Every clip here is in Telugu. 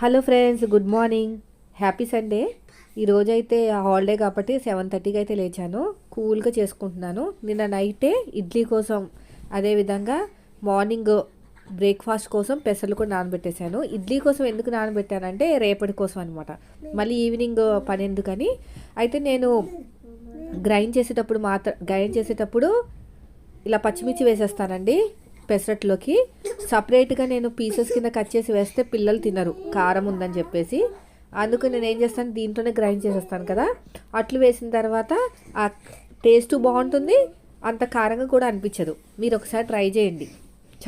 Hello friends good morning. Happy Sunday. ఈరోజు అయితే హాలిడే కాబట్టి సెవెన్ థర్టీకి అయితే లేచాను. కూల్గా చేసుకుంటున్నాను. నిన్న నైటే ఇడ్లీ కోసం అదేవిధంగా మార్నింగ్ బ్రేక్ఫాస్ట్ కోసం పెసలు కూడా నానబెట్టేశాను. ఇడ్లీ కోసం ఎందుకు నానబెట్టానంటే రేపటి కోసం అనమాట మళ్ళీ ఈవినింగ్ పని ఎందుకని? అయితే నేను గ్రైండ్ చేసేటప్పుడు మాత్ర గ్రైండ్ చేసేటప్పుడు ఇలా పచ్చిమిర్చి వేసేస్తానండి. పెసరట్లోకి సపరేట్గా నేను పీసెస్ కింద కట్ చేసి వేస్తే పిల్లలు తినరు. కారం ఉందని చెప్పేసి. అందుకు నేను ఏం చేస్తాను? దీంట్లోనే గ్రైండ్ చేసేస్తాను కదా. అట్లు వేసిన తర్వాత ఆ టేస్ట్ బాగుంటుంది. అంత కారంగా కూడా అనిపించదు. మీరు ఒకసారి ట్రై చేయండి.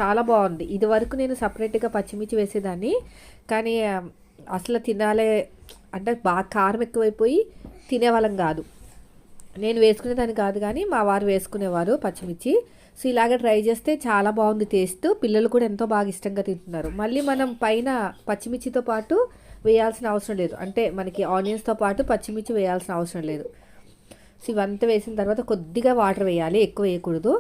చాలా బాగుంది. ఇది వరకు నేను సపరేట్గా పచ్చిమిర్చి వేసేదాన్ని. కానీ అసలు తినాలే అంటే బాగా కారం ఎక్కువైపోయి తినేవాళ్ళం కాదు. నేను వేసుకునేదాన్ని కాదు కానీ మా వారు వేసుకునేవారు పచ్చిమిర్చి. సో ఇలాగ ట్రై చేస్తే చాలా బాగుంది టేస్ట్. పిల్లలు కూడా ఎంతో బాగా ఇష్టంగా తింటున్నారు. మళ్ళీ మనం పైన పచ్చిమిర్చితో పాటు వేయాల్సిన అవసరం లేదు. అంటే మనకి ఆనియన్స్తో పాటు పచ్చిమిర్చి వేయాల్సిన అవసరం లేదు. సో ఇవంతా వేసిన తర్వాత కొద్దిగా వాటర్ వేయాలి. ఎక్కువ వేయకూడదు.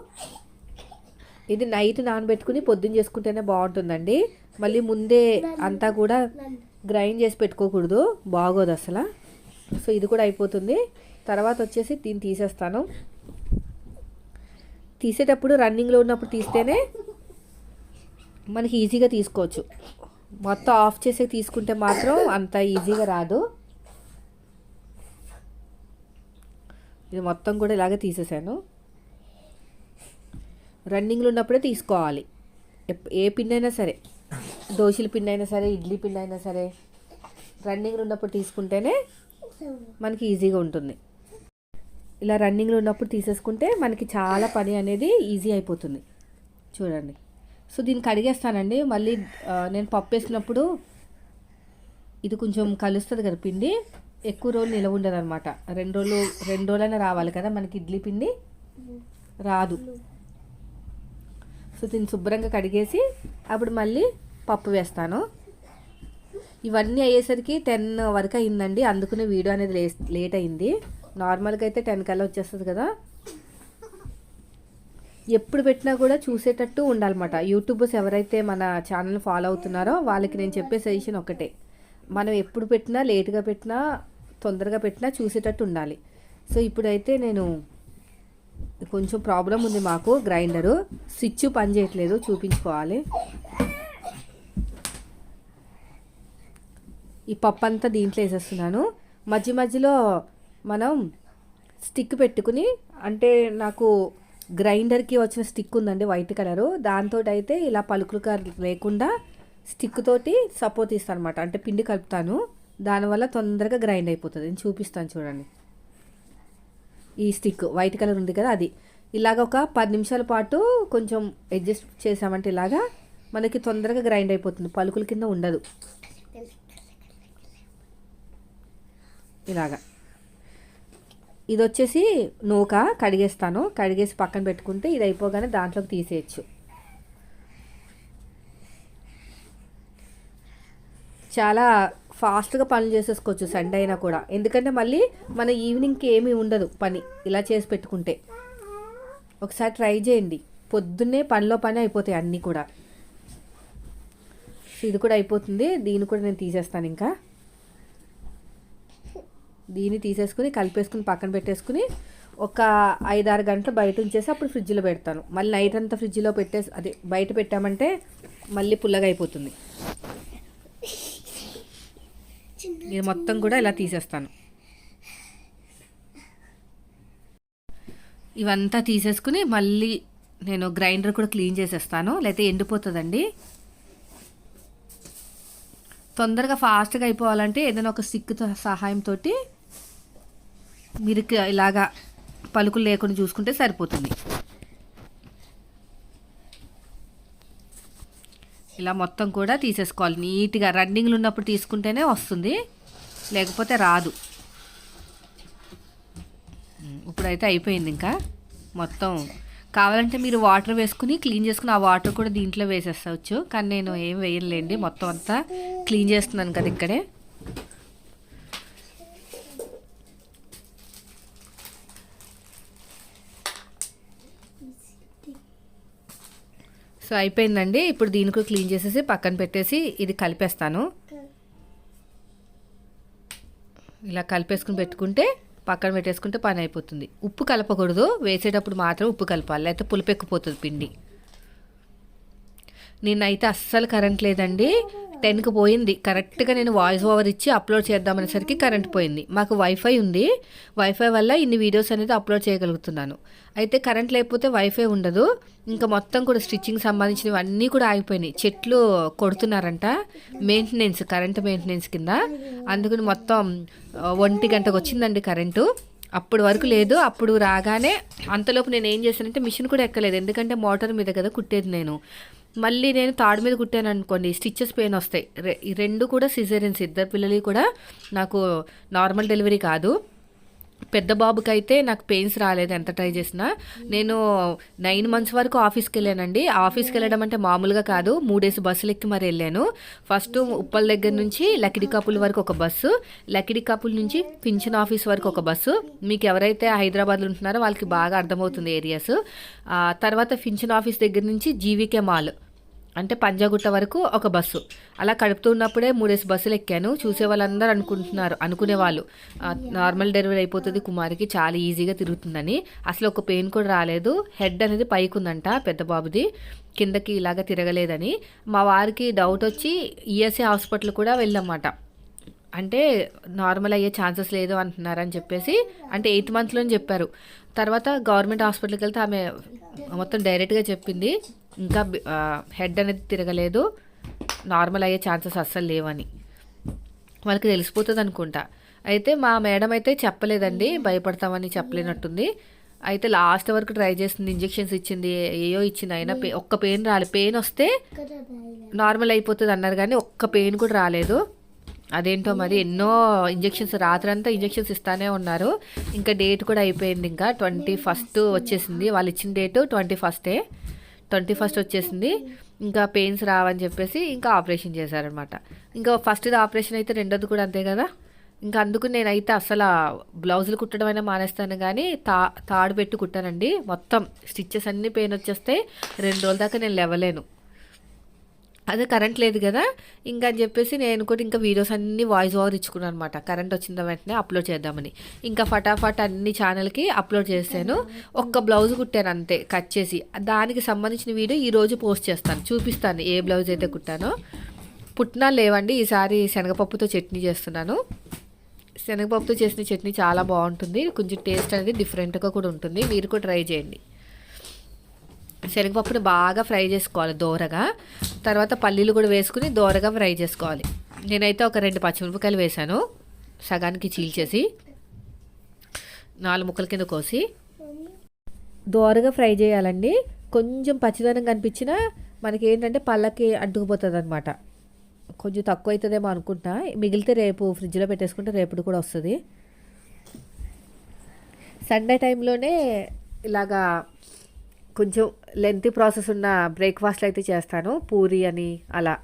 ఇది నైట్ నానబెట్టుకుని పొద్దున్న చేసుకుంటేనే బాగుంటుందండి. మళ్ళీ ముందే అంతా కూడా గ్రైండ్ చేసి పెట్టుకోకూడదు. బాగోదు అసలు. సో ఇది కూడా అయిపోతుంది. తర్వాత వచ్చేసి దీన్ని తీసేస్తాను. తీసేటప్పుడు రన్నింగ్లో ఉన్నప్పుడు తీస్తేనే మనకి ఈజీగా తీసుకోవచ్చు. మొత్తం ఆఫ్ చేసి తీసుకుంటే మాత్రం అంత ఈజీగా రాదు. ఇది మొత్తం కూడా ఇలాగే తీసేసాను. రన్నింగ్లో ఉన్నప్పుడే తీసుకోవాలి. ఎప్- ఏ పిన్ అయినా సరే దోశల పిన్ అయినా సరే ఇడ్లీ పిన్ అయినా సరే రన్నింగ్లో ఉన్నప్పుడు తీసుకుంటేనే మనకి ఈజీగా ఉంటుంది. ఇలా రన్నింగ్లో ఉన్నప్పుడు తీసేసుకుంటే మనకి చాలా పని అనేది ఈజీ అయిపోతుంది. చూడండి. సో దీన్ని కడిగేస్తానండి. మళ్ళీ నేను పప్పు వేసినప్పుడు ఇది కొంచెం కలుస్తుంది కదా పిండి. ఎక్కువ రోజులు నిలవ ఉండదు అనమాట రెండు రోజులు రెండు రోజులైనా రావాలి కదా మనకి ఇడ్లీ పిండి? రాదు. సో దీన్ని శుభ్రంగా కడిగేసి అప్పుడు మళ్ళీ పప్పు వేస్తాను. ఇవన్నీ అయ్యేసరికి టెన్ వరకు అయిందండి. అందుకనే వీడియో అనేది లేట్ అయింది. నార్మల్గా అయితే టెన్ కల్లా వచ్చేస్తుంది కదా. ఎప్పుడు పెట్టినా కూడా చూసేటట్టు ఉండాలన్నమాట. యూట్యూబర్స్ ఎవరైతే మన ఛానల్ ఫాలో అవుతున్నారో వాళ్ళకి నేను చెప్పే సజెషన్ ఒకటే మనం ఎప్పుడు పెట్టినా లేట్గా పెట్టినా తొందరగా పెట్టినా చూసేటట్టు ఉండాలి. సో ఇప్పుడైతే నేను కొంచెం ప్రాబ్లం ఉంది మాకు గ్రైండరు. స్విచ్ పని చేయట్లేదు చూపించుకోవాలి. ఈ పప్పు అంతా దీంట్లో వేసేస్తున్నాను. మధ్య మధ్యలో మనం స్టిక్ పెట్టుకుని అంటే నాకు గ్రైండర్కి వచ్చిన స్టిక్ ఉందండి వైట్ కలరు. దాంతో అయితే ఇలా పలుకులు లేకుండా స్టిక్ తోటి సపోర్ట్ ఇస్తాను అనమాట అంటే పిండి కలుపుతాను. దానివల్ల తొందరగా గ్రైండ్ అయిపోతుంది. నేను చూపిస్తాను చూడండి. ఈ స్టిక్ వైట్ కలర్ ఉంది కదా అది. ఇలాగ ఒక పది నిమిషాల పాటు కొంచెం అడ్జస్ట్ చేసామంటే ఇలాగా మనకి తొందరగా గ్రైండ్ అయిపోతుంది. పలుకుల కింద ఉండదు. ఇలాగా. ఇది వచ్చేసి నూక కడిగేస్తాను. కడిగేసి పక్కన పెట్టుకుంటే ఇది అయిపోగానే దాంట్లోకి తీసేయచ్చు. చాలా ఫాస్ట్గా పనులు చేసేసుకోవచ్చు సండే అయినా కూడా. ఎందుకంటే మళ్ళీ మన ఈవినింగ్కి ఏమీ ఉండదు పని ఇలా చేసి పెట్టుకుంటే. ఒకసారి ట్రై చేయండి. పొద్దున్నే పనిలో పని అయిపోతాయి అన్నీ కూడా. ఇది కూడా అయిపోతుంది. దీన్ని కూడా నేను తీసేస్తాను ఇంకా. దీన్ని తీసేసుకుని కలిపేసుకుని పక్కన పెట్టేసుకుని ఒక ఐదారు గంటలు బయట ఉంచేసి అప్పుడు ఫ్రిడ్జ్లో పెడతాను. మళ్ళీ నైట్ అంతా ఫ్రిడ్జ్లో పెట్టేసి అదే బయట పెట్టామంటే మళ్ళీ పుల్లగా అయిపోతుంది. ఇది మొత్తం కూడా ఇలా తీసేస్తాను. ఇవంతా తీసేసుకుని మళ్ళీ నేను గ్రైండర్ కూడా క్లీన్ చేసేస్తాను. లేకపోతే ఎండిపోతుందండి. తొందరగా ఫాస్ట్గా అయిపోవాలంటే ఏదైనా ఒక స్టిక్ సహాయంతో మీరు ఇలాగా పలుకులు లేకుండా చూసుకుంటే సరిపోతుంది. ఇలా మొత్తం కూడా తీసేసుకోవాలి. నీట్గా రన్నింగ్లు ఉన్నప్పుడు తీసుకుంటేనే వస్తుంది. లేకపోతే రాదు. ఇప్పుడైతే అయిపోయింది ఇంకా. మొత్తం కావాలంటే మీరు వాటర్ వేసుకుని క్లీన్ చేసుకుని ఆ వాటర్ కూడా దీంట్లో వేసేస్తావచ్చు కానీ నేను ఏం వేయలేండి మొత్తం అంతా క్లీన్ చేస్తున్నాను కదా ఇక్కడే. సో అయిపోయిందండి. ఇప్పుడు దీనికి క్లీన్ చేసేసి పక్కన పెట్టేసి ఇది కలిపేస్తాను. ఇలా కలిపేసుకుని పెట్టుకుంటే పక్కన పెట్టేసుకుంటే పని అయిపోతుంది. ఉప్పు కలపకూడదు. వేసేటప్పుడు మాత్రం ఉప్పు కలపాలి. లేకపోతే పులిపెక్కుపోతుంది పిండి. నిన్నైతే అస్సలు కరెంట్ లేదండి. టెన్కి పోయింది. కరెక్ట్గా నేను వాయిస్ ఓవర్ ఇచ్చి అప్లోడ్ చేద్దామనేసరికి కరెంట్ పోయింది. మాకు వైఫై ఉంది. వైఫై వల్ల ఇన్ని వీడియోస్ అనేది అప్లోడ్ చేయగలుగుతున్నాను. అయితే కరెంట్ లేకపోతే వైఫై ఉండదు. ఇంకా మొత్తం కూడా స్టిచ్చింగ్ సంబంధించినవి అన్నీ కూడా ఆగిపోయినాయి. చెట్లు కొడుతున్నారంట. మెయింటెనెన్స్ కరెంట్ మెయింటెనెన్స్ కింద. అందుకని మొత్తం ఒంటి గంటకు వచ్చిందండి కరెంటు. అప్పటి వరకు లేదు. అప్పుడు రాగానే అంతలోపు నేను ఏం చేశానంటే మిషన్ కూడా ఎక్కలేదు. ఎందుకంటే మోటార్ మీద కదా కుట్టేది నేను. మళ్ళీ నేను తాడు మీద కుట్టాను అనుకోండి స్టిచ్చెస్ పెయిన్ వస్తాయి. రె- రెండు కూడా సిజేరియన్స్. ఇద్దరు పిల్లలు కూడా నాకు నార్మల్ డెలివరీ కాదు. పెద్ద బాబుకైతే నాకు పెయిన్స్ రాలేదు ఎంత ట్రై చేసినా. నేను నైన్ మంత్స్ వరకు ఆఫీస్కి వెళ్ళానండి ఆఫీస్కి వెళ్ళడం అంటే మామూలుగా కాదు. మూడేసి బస్సులు ఎక్కి మరి వెళ్ళాను. ఫస్ట్ ఉప్పల్ దగ్గర నుంచి లకిడి కపుల్ వరకు ఒక బస్సు లకిడి కపుల్ నుంచి పింఛన్ ఆఫీస్ వరకు ఒక బస్సు. మీకు ఎవరైతే హైదరాబాద్లో ఉంటున్నారో వాళ్ళకి బాగా అర్థమవుతుంది ఏరియాస్. తర్వాత పింఛన్ ఆఫీస్ దగ్గర నుంచి జీవికే మాల్. అంటే పంజాగుట్ట వరకు ఒక బస్సు. అలా కడుపుతున్నప్పుడే మూడేసి బస్సులు ఎక్కాను. చూసే వాళ్ళందరూ అనుకుంటున్నారు అనుకునేవాళ్ళు వాళ్ళు. నార్మల్ డెలివరీ అయిపోతుంది కుమారికి చాలా ఈజీగా తిరుగుతుందని. అసలు ఒక పెయిన్ కూడా రాలేదు. హెడ్ అనేది పైకి ఉందంట పెద్ద బాబుది. కిందకి ఇలాగ తిరగలేదని. మా వారికి డౌట్ వచ్చి ఈఎస్ఐ హాస్పిటల్ కూడా వెళ్ళమాట. అంటే నార్మల్ అయ్యే ఛాన్సెస్ లేదు అంటున్నారని చెప్పేసి అంటే ఎయిత్ మంత్లోనే చెప్పారు. తర్వాత గవర్నమెంట్ హాస్పిటల్కి వెళ్తే ఆమె మొత్తం డైరెక్ట్గా చెప్పింది ఇంకా హెడ్ అనేది తిరగలేదు. నార్మల్ అయ్యే ఛాన్సెస్ అస్సలు లేవని. వాళ్ళకి తెలిసిపోతుంది అనుకుంటా. అయితే మా మేడం అయితే చెప్పలేదండి భయపడతామని చెప్పలేనట్టుంది. అయితే లాస్ట్ వరకు ట్రై చేసింది ఇంజెక్షన్స్ ఇచ్చింది ఏయో ఇచ్చింది అయినా పే ఒక్క పెయిన్ రాలేదు పెయిన్ వస్తే నార్మల్ అయిపోతుంది అన్నారు కానీ ఒక్క పెయిన్ కూడా రాలేదు. అదేంటో మరి ఎన్నో ఇంజెక్షన్స్ రాత్రంతా ఇంజెక్షన్స్ ఇస్తానే ఉన్నారు. ఇంకా డేట్ కూడా అయిపోయింది ఇంకా. ట్వంటీ ఫస్ట్ వచ్చేసింది. వాళ్ళు ఇచ్చిన డేట్ ట్వంటీ ఫస్టే ట్వంటీ ఫస్ట్ వచ్చేసింది. ఇంకా పెయిన్స్ రావని చెప్పేసి ఇంకా ఆపరేషన్ చేశారనమాట ఇంకా ఫస్ట్ది ఆపరేషన్ అయితే రెండోది కూడా అంతే కదా. ఇంకా అందుకు నేనైతే అసలు బ్లౌజులు కుట్టడం అయినా మానేస్తాను కానీ తా తాడు పెట్టి కుట్టానండి. మొత్తం స్టిచ్చెస్ అన్నీ పెయిన్ వచ్చేస్తే రెండు రోజుల దాకా నేను లేవలేను. అదే కరెంట్ లేదు కదా ఇంకా అని చెప్పేసి నేను కూడా ఇంకా వీడియోస్ అన్ని వాయిస్ ఓవర్ ఇచ్చుకున్నాను అనమాట కరెంట్ వచ్చిన వెంటనే అప్లోడ్ చేద్దామని. ఇంకా ఫటాఫట్ అన్ని ఛానల్కి అప్లోడ్ చేశాను. ఒక్క బ్లౌజ్ కుట్టాను అంతే కట్ చేసి. దానికి సంబంధించిన వీడియో ఈ రోజు పోస్ట్ చేస్తాను. చూపిస్తాను ఏ బ్లౌజ్ అయితే కుట్టానో. పుట్టినా లేవండి ఈసారి శనగపప్పుతో చట్నీ చేస్తున్నాను. శనగపప్పుతో చేసిన చట్నీ చాలా బాగుంటుంది. కొంచెం టేస్ట్ అనేది డిఫరెంట్గా కూడా ఉంటుంది. మీరు కూడా ట్రై చేయండి. శనగపప్పుని బాగా ఫ్రై చేసుకోవాలి దోరగా. తర్వాత పల్లీలు కూడా వేసుకుని దోరగా ఫ్రై చేసుకోవాలి. నేనైతే ఒక రెండు పచ్చిమిరపకాయలు వేశాను. సగానికి చీల్చేసి నాలుగు ముక్కల కింద కోసి దోరగా ఫ్రై చేయాలండి. కొంచెం పచ్చిదనం కనిపించినా మనకి ఏంటంటే పళ్ళకి అడ్డుకుపోతుంది అనమాట కొంచెం తక్కువ అవుతుందేమో అనుకుంటా. మిగిలితే రేపు ఫ్రిడ్జ్లో పెట్టేసుకుంటే రేపుడు కూడా వస్తుంది. సండే టైంలోనే ఇలాగా కొంచెం లెంతీ ప్రాసెస్ ఉన్న బ్రేక్ఫాస్ట్లు అయితే చేస్తాను పూరి అని అలా.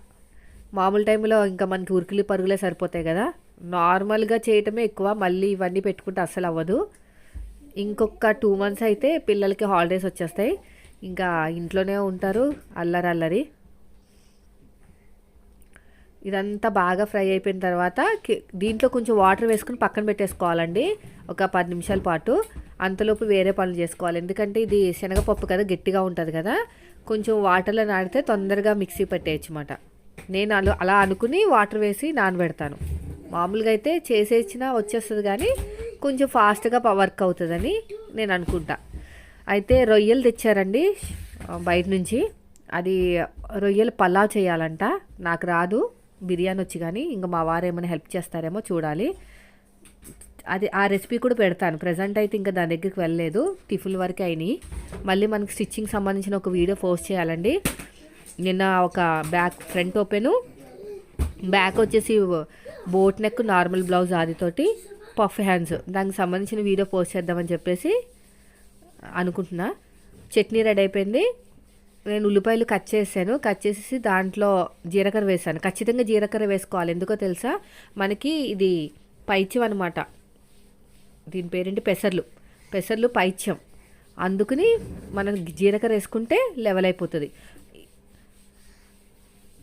మామూలు టైంలో ఇంకా మనకి ఉరికిలి పరుగులే సరిపోతాయి కదా. నార్మల్గా చేయటమే ఎక్కువ మళ్ళీ ఇవన్నీ పెట్టుకుంటే అస్సలు అవ్వదు. ఇంకొక టూ మంత్స్ అయితే పిల్లలకి హాలిడేస్ వచ్చేస్తాయి. ఇంకా ఇంట్లోనే ఉంటారు అల్లరి అల్లరి. ఇదంతా బాగా ఫ్రై అయిపోయిన తర్వాత దీంట్లో కొంచెం వాటర్ వేసుకుని పక్కన పెట్టేసుకోవాలండి. ఒక పది నిమిషాల పాటు. అంతలోపు వేరే పనులు చేసుకోవాలి. ఎందుకంటే ఇది శనగపప్పు కదా గట్టిగా ఉంటుంది కదా. కొంచెం వాటర్లో నాడితే తొందరగా మిక్సీ పెట్టేయచ్చు అనమాట నేను అలా అలా అనుకుని వాటర్ వేసి నానబెడతాను. మామూలుగా అయితే చేసేసినా వచ్చేస్తుంది కానీ కొంచెం ఫాస్ట్గా వర్క్ అవుతుందని నేను అనుకుంటా. అయితే రొయ్యలు తెచ్చారండి బయట నుంచి. అది రొయ్యలు పలావ్ చేయాలంట. నాకు రాదు. బిర్యానీ వచ్చి కానీ ఇంకా మా వారు ఏమైనా హెల్ప్ చేస్తారేమో చూడాలి. అది ఆ రెసిపీ కూడా పెడతాను. ప్రజెంట్ అయితే ఇంకా దాని దగ్గరికి వెళ్ళలేదు. టిఫిన్ వరకు అయినాయి. మళ్ళీ మనకి స్టిచ్చింగ్ సంబంధించిన ఒక వీడియో పోస్ట్ చేయాలండి. నిన్న ఒక బ్యాక్ ఫ్రంట్ ఓపెను. బ్యాక్ వచ్చేసి బోట్ నెక్ నార్మల్ బ్లౌజ్ ఆదితోటి పఫ్ హ్యాండ్స్. దానికి సంబంధించిన వీడియో పోస్ట్ చేద్దామని చెప్పేసి అనుకుంటున్నా. చట్నీ రెడీ అయిపోయింది. నేను ఉల్లిపాయలు కట్ చేశాను. కట్ చేసేసి దాంట్లో జీలకర్ర వేసాను. ఖచ్చితంగా జీలకర్ర వేసుకోవాలి. ఎందుకో తెలుసా? మనకి ఇది పైచ్యం అనమాట దీని పేరేంటి? పెసర్లు. పెసర్లు పైచ్యం. అందుకని మనం జీలకర్ర వేసుకుంటే లెవెల్ అయిపోతుంది.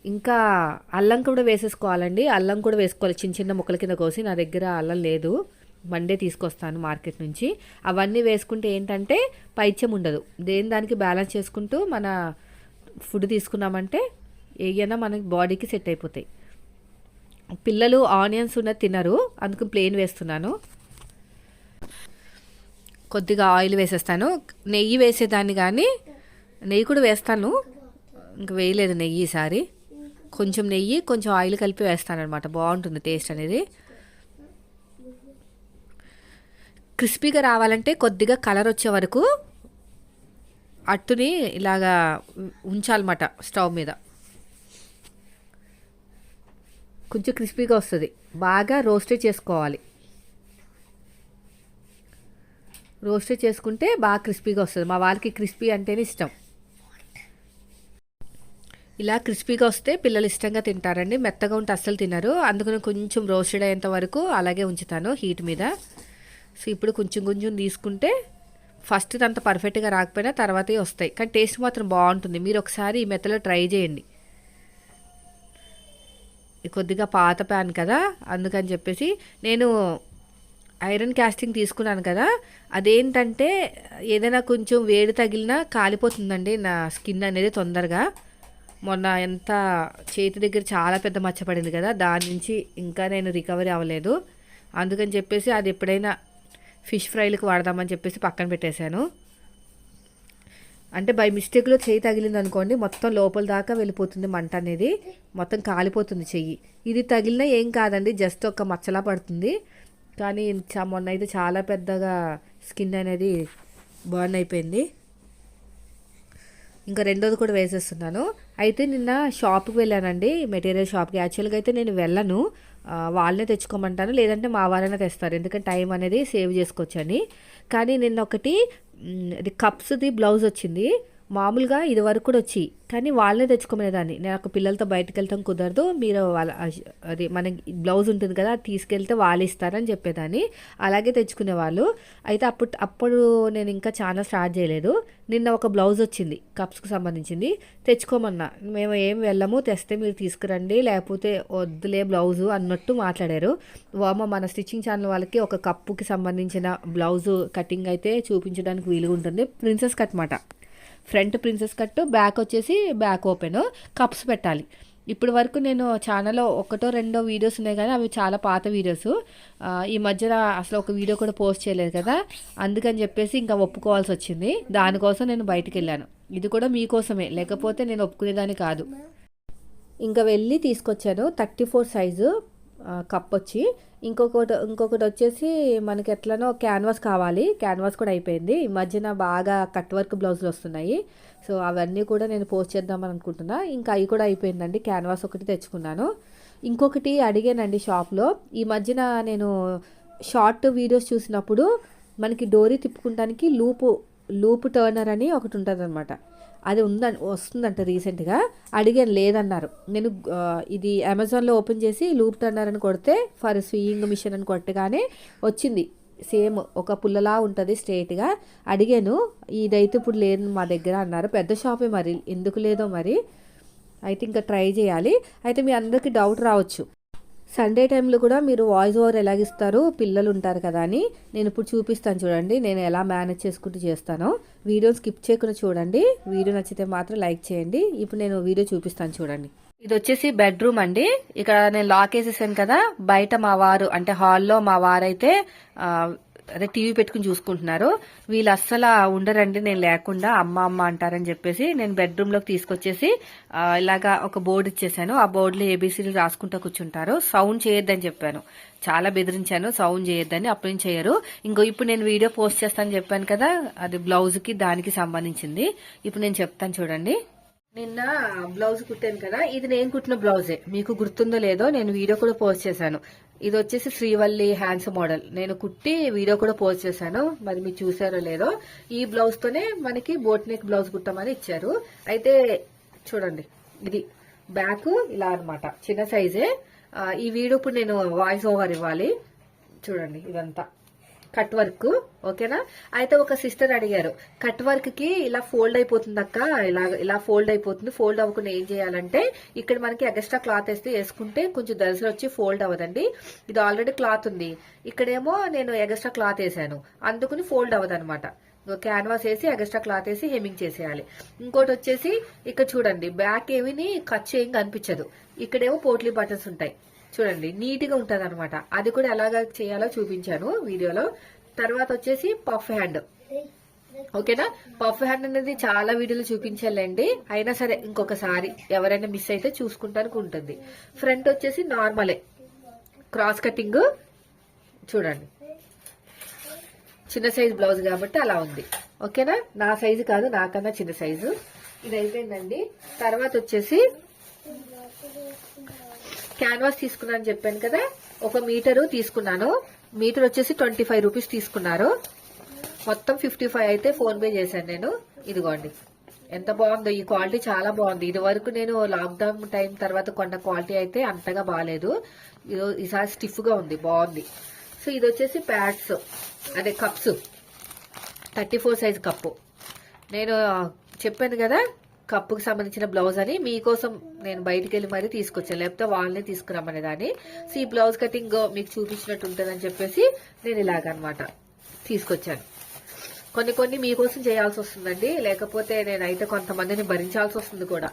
ఇంకా అల్లం కూడా వేసేసుకోవాలండి. అల్లం కూడా వేసుకోవాలి. చిన్న చిన్న ముక్కల కింద కోసి నా దగ్గర అల్లం లేదు. మండే తీసుకొస్తాను మార్కెట్ నుంచి. అవన్నీ వేసుకుంటే ఏంటంటే పైత్యం ఉండదు. దేని దానికి బ్యాలెన్స్ చేసుకుంటూ మన ఫుడ్ తీసుకున్నామంటే ఏయైనా మన బాడీకి సెట్ అయిపోతాయి. పిల్లలు ఆనియన్స్ ఉన్నది తినరు. అందుకు ప్లేన్ వేస్తున్నాను. కొద్దిగా ఆయిల్ వేసేస్తాను. నెయ్యి వేసేదాన్ని కానీ నెయ్యి కూడా వేస్తాను. ఇంక వేయలేదు నెయ్యి ఈసారి. కొంచెం నెయ్యి కొంచెం ఆయిల్ కలిపి వేస్తాను అనమాట బాగుంటుంది టేస్ట్ అనేది. క్రిస్పీగా రావాలంటే కొద్దిగా కలర్ వచ్చే వరకు అట్టుని ఇలాగా ఉంచాలన్నమాట స్టవ్ మీద. కొంచెం క్రిస్పీగా వస్తుంది. బాగా రోస్టే చేసుకోవాలి. రోస్టే చేసుకుంటే బాగా క్రిస్పీగా వస్తుంది. మా వాళ్ళకి క్రిస్పీ అంటేనే ఇష్టం. ఇలా క్రిస్పీగా వస్తే పిల్లలు ఇష్టంగా తింటారండి. మెత్తగా ఉంటే అస్సలు తినరు. అందుకని కొంచెం రోస్టెడ్ అయ్యేంత వరకు అలాగే ఉంచుతాను హీట్ మీద. సో ఇప్పుడు కొంచెం కొంచెం తీసుకుంటే ఫస్ట్ అంత పర్ఫెక్ట్గా రాకపోయినా తర్వాతే వస్తాయి. కానీ టేస్ట్ మాత్రం బాగుంటుంది. మీరు ఒకసారి ఈ మెత్తలో ట్రై చేయండి. కొద్దిగా పాత ప్యాన్ కదా అందుకని చెప్పేసి నేను ఐరన్ క్యాస్టింగ్ తీసుకున్నాను కదా అదేంటంటే ఏదైనా కొంచెం వేడి తగిలినా కాలిపోతుందండి నా స్కిన్ అనేది తొందరగా. మొన్న ఎంత చేతి దగ్గర చాలా పెద్ద మచ్చ పడింది కదా దాని నుంచి ఇంకా నేను రికవరీ అవ్వలేదు. అందుకని చెప్పేసి అది ఎప్పుడైనా ఫిష్ ఫ్రైలకు వాడదామని చెప్పేసి పక్కన పెట్టేశాను. అంటే బై మిస్టేక్లో చెయ్యి తగిలింది అనుకోండి మొత్తం లోపల దాకా వెళ్ళిపోతుంది మంట అనేది. మొత్తం కాలిపోతుంది చెయ్యి. ఇది తగిలినా ఏం కాదండి జస్ట్ ఒక మచ్చలా పడుతుంది. కానీ చ- మొన్న అయితే చాలా పెద్దగా స్కిన్ అనేది బర్న్ అయిపోయింది. ఇంకా రెండోది కూడా వేసేస్తున్నాను. అయితే నిన్న షాప్కి వెళ్ళానండి మెటీరియల్ షాప్కి. యాక్చువల్గా అయితే నేను వెళ్ళను. వాళ్ళనే తెచ్చుకోమంటాను లేదంటే మా వారైనా తెస్తారు. ఎందుకంటే టైం అనేది సేవ్ చేసుకోవచ్చని. కానీ నిన్న ఒకటి ఇది కప్స్ది బ్లౌజ్ వచ్చింది. మామూలుగా ఇది వరకు కూడా వచ్చి కానీ వాళ్ళనే తెచ్చుకునేదాన్ని నేను ఒక పిల్లలతో బయటకు వెళ్తాం కుదరదు మీరు వాళ్ళ అది మనకి బ్లౌజ్ ఉంటుంది కదా తీసుకెళ్తే వాళ్ళు ఇస్తారని చెప్పేదాన్ని. అలాగే తెచ్చుకునేవాళ్ళు. అయితే అప్పుడు అప్పుడు నేను ఇంకా చాలా స్టార్ట్ చేయలేదు. నిన్న ఒక బ్లౌజ్ వచ్చింది కప్స్కి సంబంధించింది. తెచ్చుకోమన్నా. మేము ఏం వెళ్ళము తెస్తే మీరు తీసుకురండి లేకపోతే వద్దులే బ్లౌజు అన్నట్టు మాట్లాడారు. వామ మన స్టిచ్చింగ్ ఛానల్ వాళ్ళకి ఒక కప్పుకి సంబంధించిన బ్లౌజు కటింగ్ అయితే చూపించడానికి వీలుగా ఉంటుంది. ప్రిన్సెస్ కట్ మాట. ఫ్రంట్ ప్రిన్సెస్ కట్ బ్యాక్ వచ్చేసి బ్యాక్ ఓపెన్ కప్స్ పెట్టాలి. ఇప్పుడు వరకు నేను ఛానల్లో ఒకటో రెండో వీడియోస్ ఉన్నాయి కానీ అవి చాలా పాత వీడియోస్. ఈ మధ్యన అసలు ఒక వీడియో కూడా పోస్ట్ చేయలేదు కదా అందుకని చెప్పేసి ఇంకా ఒప్పుకోవాల్సి వచ్చింది. దానికోసం నేను బయటికి వెళ్ళాను. ఇది కూడా మీకోసమే లేకపోతే నేను ఒప్పుకునేదాన్ని కాదు. ఇంకా వెళ్ళి తీసుకొచ్చాను థర్టీ ఫోర్ సైజు కప్ వచ్చి. ఇంకొకటి ఇంకొకటి వచ్చేసి మనకి ఎట్లనో క్యాన్వాస్ కావాలి. క్యాన్వాస్ కూడా అయిపోయింది. ఈ మధ్యన బాగా కట్ వర్క్ బ్లౌజులు వస్తున్నాయి. సో అవన్నీ కూడా నేను పోస్ట్ చేద్దామని అనుకుంటున్నా. ఇంకా అవి కూడా అయిపోయిందండి. క్యాన్వాస్ ఒకటి తెచ్చుకున్నాను. ఇంకొకటి అడిగానండి షాప్లో. ఈ మధ్యన నేను షార్ట్ వీడియోస్ చూసినప్పుడు మనకి డోరీ తిప్పుకుంటానికి లూపు లూప్ టర్నర్ అని ఒకటి ఉంటుంది అది ఉందని వస్తుందంట రీసెంట్గా. అడిగాను లేదన్నారు. నేను ఇది అమెజాన్లో ఓపెన్ చేసి లూప్ టర్నర్ అని కొడితే ఫర్ స్వీయింగ్ మిషన్ అని కొట్టగానే వచ్చింది. సేమ్ ఒక పుల్లలా ఉంటుంది స్ట్రైట్గా. అడిగాను ఇదైతే ఇప్పుడు లేదు మా దగ్గర అన్నారు. పెద్ద షాపే మరి ఎందుకు లేదో మరి. అయితే ఇంకా ట్రై చేయాలి. అయితే మీ అందరికీ డౌట్ రావచ్చు. సండే టైంలో కూడా మీరు వాయిస్ ఓవర్ ఎలాగిస్తారు పిల్లలు ఉంటారు కదా అని నేను ఇప్పుడు చూపిస్తాను చూడండి. నేను ఎలా మేనేజ్ చేసుకుంటూ చేస్తానో వీడియో స్కిప్ చేయకుండా చూడండి. వీడియో నచ్చితే మాత్రం లైక్ చేయండి. ఇప్పుడు నేను వీడియో చూపిస్తాను చూడండి. ఇది వచ్చేసి బెడ్రూమ్ అండి. ఇక్కడ నేను లాక్ వేసేసాను కదా. బయట మా వారు అంటే హాల్లో మా వారైతే అదే టీవీ పెట్టుకుని చూసుకుంటున్నారు. వీళ్ళు అస్సలు ఉండరండి నేను లేకుండా అమ్మ అమ్మ అంటారని చెప్పేసి నేను బెడ్రూమ్లోకి తీసుకొచ్చేసి ఇలాగా ఒక బోర్డు ఇచ్చేసాను. ఆ బోర్డులో ఏబీసీలు రాసుకుంటూ కూర్చుంటారు. సౌండ్ చేయొద్దని చెప్పాను. చాలా బెదిరించాను. సౌండ్ చేయొద్దని అప్పటి నుంచి చేయరు. ఇంకో ఇప్పుడు నేను వీడియో పోస్ట్ చేస్తానని చెప్పాను కదా అది బ్లౌజ్కి దానికి సంబంధించింది. ఇప్పుడు నేను చెప్తాను చూడండి. నిన్న బ్లౌజ్ కుట్టాను కదా ఇది నేను కుట్టిన బ్లౌజే మీకు గుర్తుందో లేదో నేను వీడియో కూడా పోస్ట్ చేశాను. ఇది వచ్చేసి శ్రీవల్లి హ్యాండ్స్ మోడల్. నేను కుట్టి వీడియో కూడా పోస్ట్ చేశాను. మరి మీరు చూసారో లేదో ఈ బ్లౌజ్ తోనే మనకి బోట్ నెక్ బ్లౌజ్ కుట్టమని ఇచ్చారు. అయితే చూడండి ఇది బ్యాక్ ఇలా అనమాట చిన్న సైజే. ఈ వీడియో ఇప్పుడు నేను వాయిస్ ఓవర్ ఇవ్వాలి. చూడండి ఇదంతా. కట్ వర్క్ ఓకేనా? అయితే ఒక సిస్టర్ అడిగారు కట్ వర్క్కి ఇలా ఫోల్డ్ అయిపోతుంది అక్క ఇలా ఇలా ఫోల్డ్ అయిపోతుంది ఫోల్డ్ అవ్వకుండా ఏం చేయాలంటే ఇక్కడ మనకి ఎక్స్ట్రా క్లాత్ వేస్తే వేసుకుంటే కొంచెం దర్శనం వచ్చి ఫోల్డ్ అవ్వదండి. ఇది ఆల్రెడీ క్లాత్ ఉంది. ఇక్కడేమో నేను ఎక్స్ట్రా క్లాత్ వేసాను. అందుకుని ఫోల్డ్ అవ్వదు అనమాట క్యాన్వాస్ వేసి ఎగస్ట్రా క్లాత్ వేసి హెమ్మింగ్ చేసేయాలి. ఇంకోటి వచ్చేసి ఇక్కడ చూడండి బ్యాక్ ఏమిని కట్ ఏం కనిపించదు ఇక్కడేమో పోట్లీ బటన్స్ ఉంటాయి. చూడండి నీట్గా ఉంటది అనమాట అది కూడా ఎలాగ చేయాలో చూపించాను వీడియోలో. తర్వాత వచ్చేసి పఫ్ హ్యాండ్. ఓకేనా? పఫ్ హ్యాండ్ అనేది చాలా వీడియోలు చూపించాలండి. అయినా సరే ఇంకొకసారి ఎవరైనా మిస్ అయితే చూసుకుంటానికి ఉంటుంది. ఫ్రంట్ వచ్చేసి నార్మలే. క్రాస్ కటింగ్ చూడండి. చిన్న సైజు బ్లౌజ్ కాబట్టి అలా ఉంది. ఓకేనా? నా సైజు కాదు నాకన్నా చిన్న సైజు. ఇది అయిపోయిందండి. తర్వాత వచ్చేసి క్యాన్వాస్ తీసుకున్నాను చెప్పాను కదా ఒక మీటరు తీసుకున్నాను. మీటర్ వచ్చేసి ట్వంటీ ఫైవ్ రూపీస్ తీసుకున్నారు. మొత్తం ఫిఫ్టీ ఫైవ్ అయితే ఫోన్ పే చేశాను నేను. ఇదిగోండి. ఎంత బాగుందో ఈ క్వాలిటీ చాలా బాగుంది. ఇది వరకు నేను లాక్డౌన్ టైం తర్వాత కొన్న క్వాలిటీ అయితే అంతగా బాగాలేదు. ఈసారి స్టిఫ్గా ఉంది బాగుంది. సో ఇది వచ్చేసి ప్యాడ్స్ అదే cups. Thirty four size cup. నేను చెప్పాను కదా కప్పుకి సంబంధించిన బ్లౌజ్ అని మీకోసం నేను బయటికి వెళ్ళి మరీ తీసుకొచ్చాను. లేకపోతే వాళ్ళనే తీసుకురమ్మనే దాన్ని. సో ఈ బ్లౌజ్ కటింగ్ మీకు చూపించినట్టు ఉంటుందని చెప్పేసి నేను ఇలాగనమాట తీసుకొచ్చాను. కొన్ని కొన్ని మీకోసం చేయాల్సి వస్తుందండి. లేకపోతే నేనైతే కొంతమందిని భరించాల్సి వస్తుంది కూడా.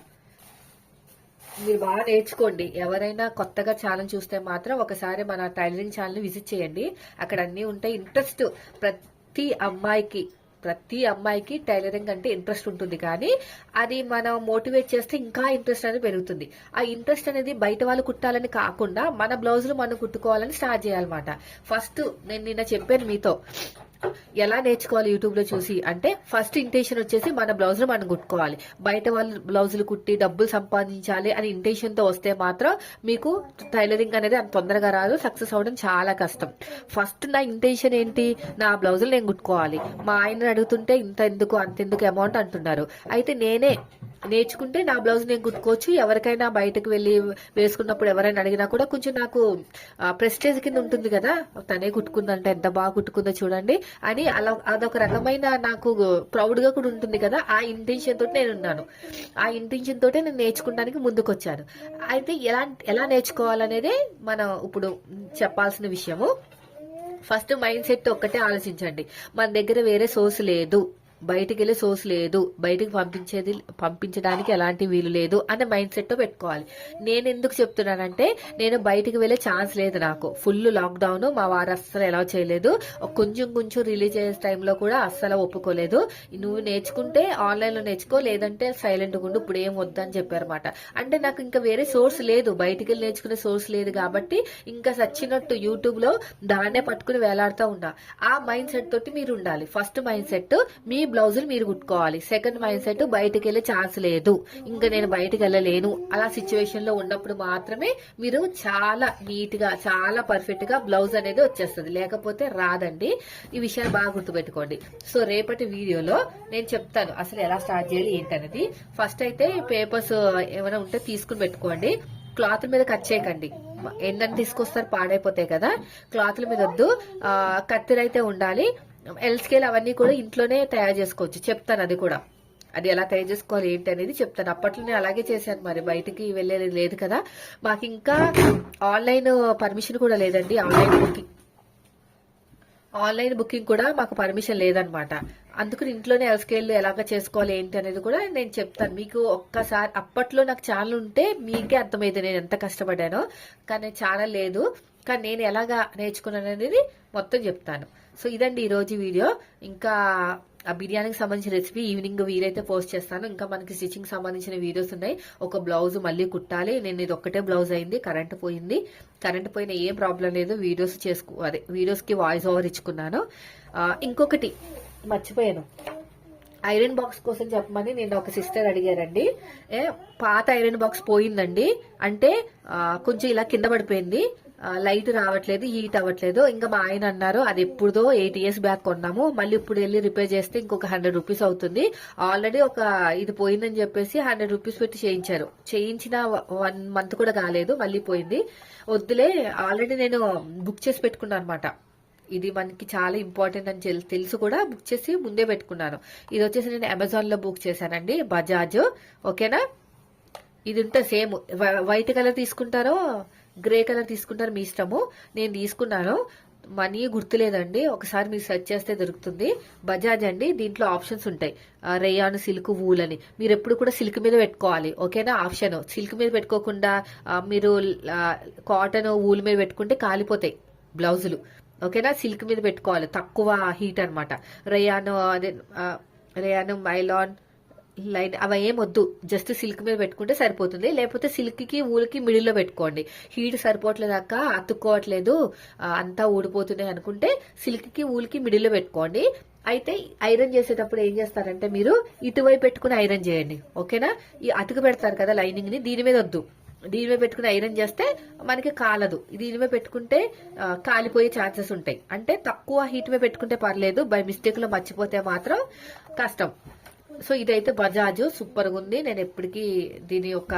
మీరు బాగా నేర్చుకోండి. ఎవరైనా కొత్తగా ఛానల్ చూస్తే మాత్రం ఒకసారి మన టైలరింగ్ ఛానల్ విజిట్ చేయండి. అక్కడ అన్నీ ఉంటాయి. ఇంట్రెస్ట్ ప్రతి అమ్మాయికి ప్రతి అమ్మాయికి టైలరింగ్ అంటే ఇంట్రెస్ట్ ఉంటుంది కానీ అది మనం మోటివేట్ చేస్తే ఇంకా ఇంట్రెస్ట్ అనేది పెరుగుతుంది. ఆ ఇంట్రెస్ట్ అనేది బయట వాళ్ళు కుట్టాలని కాకుండా మన బ్లౌజులు మనం కుట్టుకోవాలని స్టార్ట్ చేయాలన్నమాట. ఫస్ట్ నేను నిన్న చెప్పాను మీతో ఎలా నేర్చుకోవాలి యూట్యూబ్లో చూసి? అంటే ఫస్ట్ ఇంటెన్షన్ వచ్చేసి మన బ్లౌజులు మనం కుట్టుకోవాలి. బయట వాళ్ళు బ్లౌజులు కుట్టి డబ్బులు సంపాదించాలి అని ఇంటెన్షన్తో వస్తే మాత్రం మీకు టైలరింగ్ అనేది అంత తొందరగా రాదు సక్సెస్ అవడం చాలా కష్టం. ఫస్ట్ నా ఇంటెన్షన్ ఏంటి? నా బ్లౌజులు నేను కుట్టుకోవాలి. మా ఆయన అడుగుతుంటే ఇంత ఎందుకు అంత ఎందుకు అమౌంట్ అంటున్నారు. అయితే నేనే నేర్చుకుంటే నా బ్లౌజ్ నేను కుట్టుకోవచ్చు. ఎవరికైనా బయటకు వెళ్ళి వేసుకున్నప్పుడు ఎవరైనా అడిగినా కూడా కొంచెం నాకు ప్రెస్టేజ్ కింద ఉంటుంది కదా. తనే కుట్టుకుందంటే ఎంత బాగా కుట్టుకుందో చూడండి అని అలా అదొక రకమైన నాకు ప్రౌడ్గా కూడా ఉంటుంది కదా. ఆ ఇంటెన్షన్ తోటి నేను ఉన్నాను. ఆ ఇంటెన్షన్ తోటే నేను నేర్చుకోవడానికి ముందుకొచ్చాను. అయితే ఎలా ఎలా నేర్చుకోవాలనేదే మనం ఇప్పుడు చెప్పాల్సిన విషయము. ఫస్ట్ మైండ్ సెట్ ఒక్కటే ఆలోచించండి. మన దగ్గర వేరే సోర్స్ లేదు. బయటికి వెళ్ళే సోర్స్ లేదు. బయటికి పంపించేది పంపించడానికి ఎలాంటి వీలు లేదు అనే మైండ్ సెట్ పెట్టుకోవాలి. నేను ఎందుకు చెప్తున్నానంటే నేను బయటికి వెళ్ళే ఛాన్స్ లేదు నాకు. ఫుల్ లాక్డౌన్ మా వారు అస్సలు ఎలా చేయలేదు. కొంచెం కొంచెం రిలీజ్ అయ్యే టైంలో కూడా అస్సలు ఒప్పుకోలేదు. నువ్వు నేర్చుకుంటే ఆన్లైన్లో నేర్చుకో లేదంటే సైలెంట్గా ఉండు ఇప్పుడు ఏం వద్దని చెప్పారన్నమాట. అంటే నాకు ఇంకా వేరే సోర్స్ లేదు. బయటికి వెళ్ళి నేర్చుకునే సోర్స్ లేదు కాబట్టి ఇంకా సచ్చినట్టు యూట్యూబ్లో దాన్నే పట్టుకుని వేలాడుతూ ఉన్నా. ఆ మైండ్ సెట్ తోటి మీరు ఉండాలి. ఫస్ట్ మైండ్ సెట్ మీ బ్లౌజులు మీరు కుట్టుకోవాలి. సెకండ్ మైండ్ సెట్ బయటికి వెళ్ళే ఛాన్స్ లేదు. ఇంకా నేను బయటకు వెళ్ళలేను అలా సిచ్యువేషన్లో ఉన్నప్పుడు మాత్రమే మీరు చాలా నీట్గా చాలా పర్ఫెక్ట్గా బ్లౌజ్ అనేది వచ్చేస్తుంది. లేకపోతే రాదండి. ఈ విషయాన్ని బాగా గుర్తుపెట్టుకోండి. సో రేపటి వీడియోలో నేను చెప్తాను అసలు ఎలా స్టార్ట్ చేయాలి ఏంటనేది. ఫస్ట్ అయితే పేపర్స్ ఏమైనా ఉంటే తీసుకుని పెట్టుకోండి. క్లాత్ మీద కట్ చేయకండి. ఎన్నని తీసుకొస్తారు పాడైపోతాయి కదా. క్లాత్ల మీద వద్దు. కత్తిరైతే ఉండాలి. ఎల్ స్కేల్ అవన్నీ కూడా ఇంట్లోనే తయారు చేసుకోవచ్చు. చెప్తాను అది కూడా. అది ఎలా తయారు చేసుకోవాలి ఏంటి అనేది చెప్తాను. అప్పట్లో నేను అలాగే చేశాను మరి. బయటికి వెళ్ళేది లేదు కదా. మాకు ఇంకా ఆన్లైన్ పర్మిషన్ కూడా లేదండి. ఆన్లైన్ బుకింగ్ ఆన్లైన్ బుకింగ్ కూడా మాకు పర్మిషన్ లేదనమాట అందుకని ఇంట్లోనే ఎల్స్కేల్ ఎలాగ చేసుకోవాలి ఏంటి అనేది కూడా నేను చెప్తాను. మీకు ఒక్కసారి అప్పట్లో నాకు ఛానల్ ఉంటే మీకే అర్థమైంది నేను ఎంత కష్టపడ్డానో. కానీ ఛానల్ లేదు. కానీ నేను ఎలాగా నేర్చుకున్నాను అనేది మొత్తం చెప్తాను. సో ఇదండి ఈరోజు వీడియో. ఇంకా ఆ బిర్యానీకి సంబంధించిన రెసిపీ ఈవినింగ్ వీలైతే పోస్ట్ చేస్తాను. ఇంకా మనకి స్టిచ్చింగ్ సంబంధించిన వీడియోస్ ఉన్నాయి. ఒక బ్లౌజ్ మళ్ళీ కుట్టాలి. నేను ఇది ఒక్కటే బ్లౌజ్ అయింది. కరెంట్ పోయింది. కరెంట్ పోయిన ఏం ప్రాబ్లం లేదు. వీడియోస్ చేసుకో అదే వీడియోస్కి వాయిస్ ఓవర్ ఇచ్చుకున్నాను. ఇంకొకటి మర్చిపోయాను. ఐరన్ బాక్స్ కోసం చెప్పమని నేను ఒక సిస్టర్ అడిగారండి. ఏ పాత ఐరన్ బాక్స్ పోయిందండి. అంటే కొంచెం ఇలా కింద పడిపోయింది. లైట్ రావట్లేదు హీట్ అవ్వట్లేదు. ఇంకా మా ఆయన అన్నారు అది ఎప్పుడుదో ఎయిట్ ఇయర్స్ బ్యాక్ కొన్నాము. మళ్ళీ ఇప్పుడు వెళ్ళి రిపేర్ చేస్తే ఇంకొక హండ్రెడ్ రూపీస్ అవుతుంది. ఆల్రెడీ ఒక ఇది పోయిందని చెప్పేసి హండ్రెడ్ రూపీస్ పెట్టి చేయించారు. చేయించిన వన్ మంత్ కూడా కాలేదు మళ్ళీ పోయింది. వద్దులే ఆల్రెడీ నేను బుక్ చేసి పెట్టుకున్నాను అనమాట ఇది మనకి చాలా ఇంపార్టెంట్ అని తెలుసు కూడా బుక్ చేసి ముందే పెట్టుకున్నాను. ఇది వచ్చేసి నేను అమెజాన్లో బుక్ చేశానండి బజాజ్. ఓకేనా? ఇది ఉంటే సేమ్. వైట్ కలర్ తీసుకుంటారో గ్రే కలర్ తీసుకుంటారు మీ ఇష్టము. నేను తీసుకున్నాను. మనీ గుర్తులేదండి. ఒకసారి మీరు సెర్చ్ చేస్తే దొరుకుతుంది. బజాజ్ అండి. దీంట్లో ఆప్షన్స్ ఉంటాయి. రేయాన్ సిల్క్ వూల్ అని. మీరు ఎప్పుడు కూడా సిల్క్ మీద పెట్టుకోవాలి. ఓకేనా ఆప్షన్ సిల్క్ మీద పెట్టుకోకుండా మీరు కాటన్ వూల్ మీద పెట్టుకుంటే కాలిపోతాయి బ్లౌజులు. ఓకేనా సిల్క్ మీద పెట్టుకోవాలి. తక్కువ హీట్ అన్నమాట. రేయాన్ అదే రేయాన్ మైలాన్ లైన్ అవి ఏం వద్దు. జస్ట్ సిల్క్ మీద పెట్టుకుంటే సరిపోతుంది. లేకపోతే సిల్క్కి ఊలికి మిడిల్లో పెట్టుకోండి. హీట్ సరిపోవట్లేదు అక్క అతుక్కోవట్లేదు అంతా ఊడిపోతున్నాయి అనుకుంటే సిల్క్కి ఊలికి మిడిల్లో పెట్టుకోండి. అయితే ఐరన్ చేసేటప్పుడు ఏం చేస్తారంటే మీరు ఇటువైపు పెట్టుకుని ఐరన్ చేయండి. ఓకేనా? ఈ అతుకు పెడతారు కదా లైనింగ్ని దీని మీద వద్దు. దీని మీద పెట్టుకుని ఐరన్ చేస్తే మనకి కాలదు. దీని మీద పెట్టుకుంటే కాలిపోయే ఛాన్సెస్ ఉంటాయి. అంటే తక్కువ హీట్ మీద పెట్టుకుంటే పర్లేదు. బై మిస్టేక్లో మర్చిపోతే మాత్రం కష్టం. సో ఇదైతే బజాజ్ సూపర్గా ఉంది నేను ఎప్పటికీ దీని యొక్క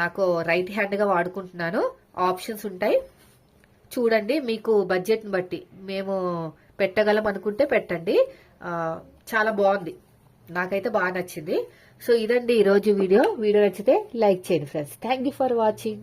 నాకు రైట్ హ్యాండ్గా వాడుకుంటున్నాను. ఆప్షన్స్ ఉంటాయి. చూడండి మీకు బడ్జెట్ని బట్టి. మేము పెట్టగలం అనుకుంటే పెట్టండి. చాలా బాగుంది. నాకైతే బాగా నచ్చింది. సో ఇదండి ఈరోజు వీడియో. వీడియో నచ్చితే లైక్ చేయండి friends. Thank you for watching.